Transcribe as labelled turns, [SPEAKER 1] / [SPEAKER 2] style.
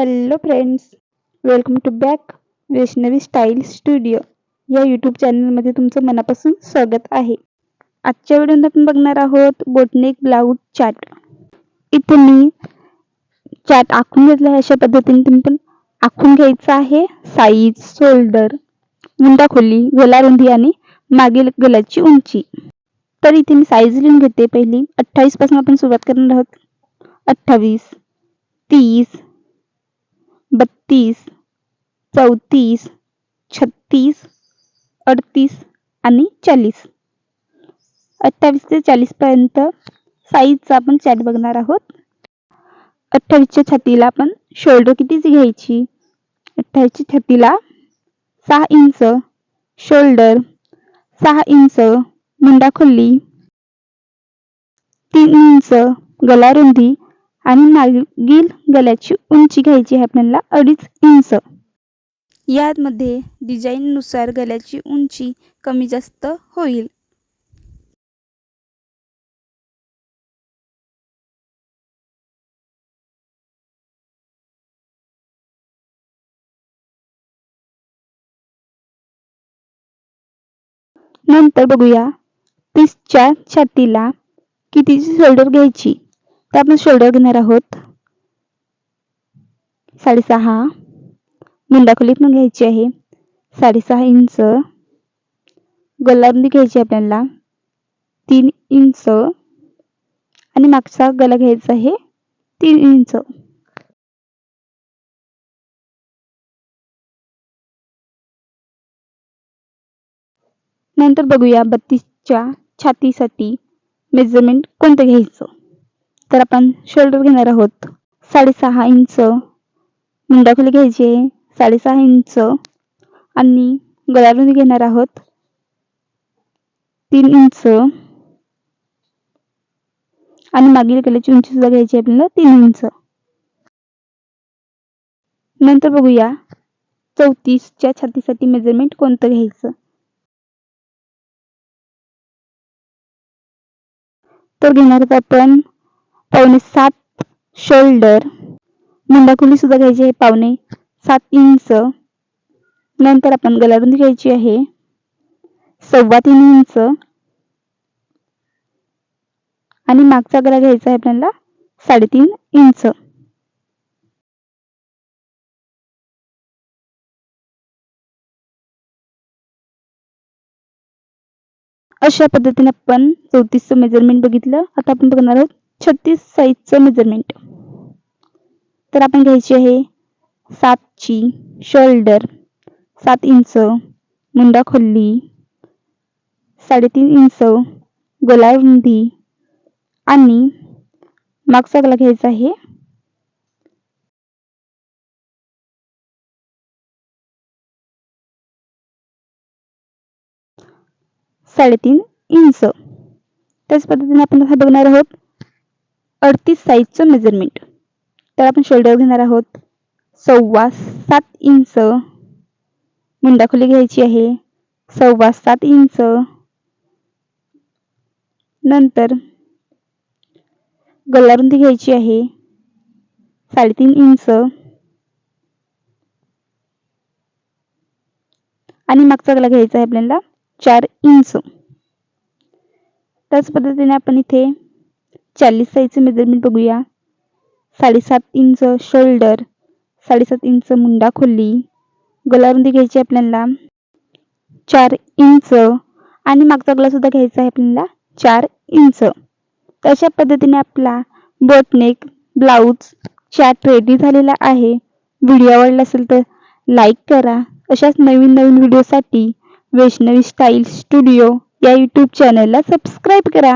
[SPEAKER 1] Hello friends welcome to back Vaishnavi style studio या YouTube चॅनलमध्ये तुमचं मनापासून स्वागत आहे. आजच्या व्हिडिओत आपण बघणार आहोत बोटनेक ब्लाऊज चार्ट इथे मी चार्ट आखून घेतला आहे अशा पद्धतीने तुम्ही पण आखून घ्यायचं आहे. साईज शोल्डर मुंडा खोली गलारुंदी आणि मागील गलाची उंची. तर इथे मी साईज लिहून घेते. पहिली अठ्ठावीसपासून आपण सुरुवात करणार आहोत. अठ्ठावीस तीस बत्तीस चौतीस छत्तीस अडतीस आणि चाळीस. अठ्ठावीस ते चाळीस पर्यंत साईजचा आपण चॅट बघणार आहोत. अठ्ठावीसच्या छातीला आपण शोल्डर कितीची घ्यायची? अठ्ठावीसच्या छातीला सहा इंच शोल्डर सहा इंच मुंडा खोली तीन इंच गला रुंदी आणि मागील गल्याची उंची घ्यायची आहे आपल्याला अडीच इंच. यामध्ये डिझाईननुसार गल्याची उंची कमी जास्त होईल. नंतर बघूया तीसच्या छातीला कितीची शोल्डर घ्यायची? तर आपण शोल्डर घेणार आहोत. साडेसहा. मुंडाखोली पण घ्यायची आहे. साडेसहा इंच. गल्लारुंदी घ्यायची आपल्याला. तीन इंच. आणि मागचा गला घ्यायचा आहे. तीन इंच. नंतर बघूया बत्तीसच्या छातीसाठी मेजरमेंट कोणतं घ्यायचं? तर आपण शोल्डर घेणार आहोत. साडेसहा इंच मुंडाखोली घ्यायची आहे. साडेसहा इंच आणि गळारुंदी घेणार आहोत. तीन इंच आणि मागील गल्याची उंची सुद्धा घ्यायची आपल्याला तीन इंच नंतर बघूया चौतीसच्या छातीसाठी मेजरमेंट कोणतं घ्यायचं? तर घेणार आहोत आपण पावणे सात शोल्डर मुंडाकुली सुद्धा घ्यायची आहे पावणे सात इंच नंतर आपण गलारुंदी घ्यायची आहे सव्वा तीन इंच आणि मागचा गला घ्यायचा आहे आपल्याला साडेतीन इंच अशा पद्धतीने आपण चौतीसचं मेजरमेंट बघितलं. आता आपण बघणार आहोत छत्तीस साईजचं मेजरमेंट तर आपण घ्यायची आहे सातची शोल्डर सात इंच मुंडा खोल्ली साडेतीन इंच गोलारुंदी आणि मागचा गला घ्यायचा आहे साडेतीन इंच. त्याच पद्धतीने आपण बघणार आहोत. अडतीस साईजचं मेजरमेंट तर आपण शोल्डर घेणार आहोत. सव्वा सात इंच मुंडाखोली घ्यायची आहे. सव्वा सात इंच नंतर गलारुंदी घ्यायची आहे. साडेतीन इंच आणि मागचा गला घ्यायचा आहे आपल्याला चार इंच त्याच पद्धतीने आपण इथे चाळीस साईजचं मेजरमेंट बघूया. साडेसात इंच शोल्डर साडेसात इंच मुंडा खोली गलारुंदी घ्यायची आपल्याला. चार इंच आणि मागचा गलासुद्धा घ्यायचा आहे आपल्याला. चार इंच. अशा पद्धतीने आपला बोटनेक ब्लाऊज चॅट रेडी झालेला आहे. व्हिडिओ आवडला असेल तर लाईक करा. अशाच नवीन नवीन व्हिडिओसाठी वैष्णवी स्टाईल स्टुडिओ या यूट्यूब चॅनलला सबस्क्राईब करा.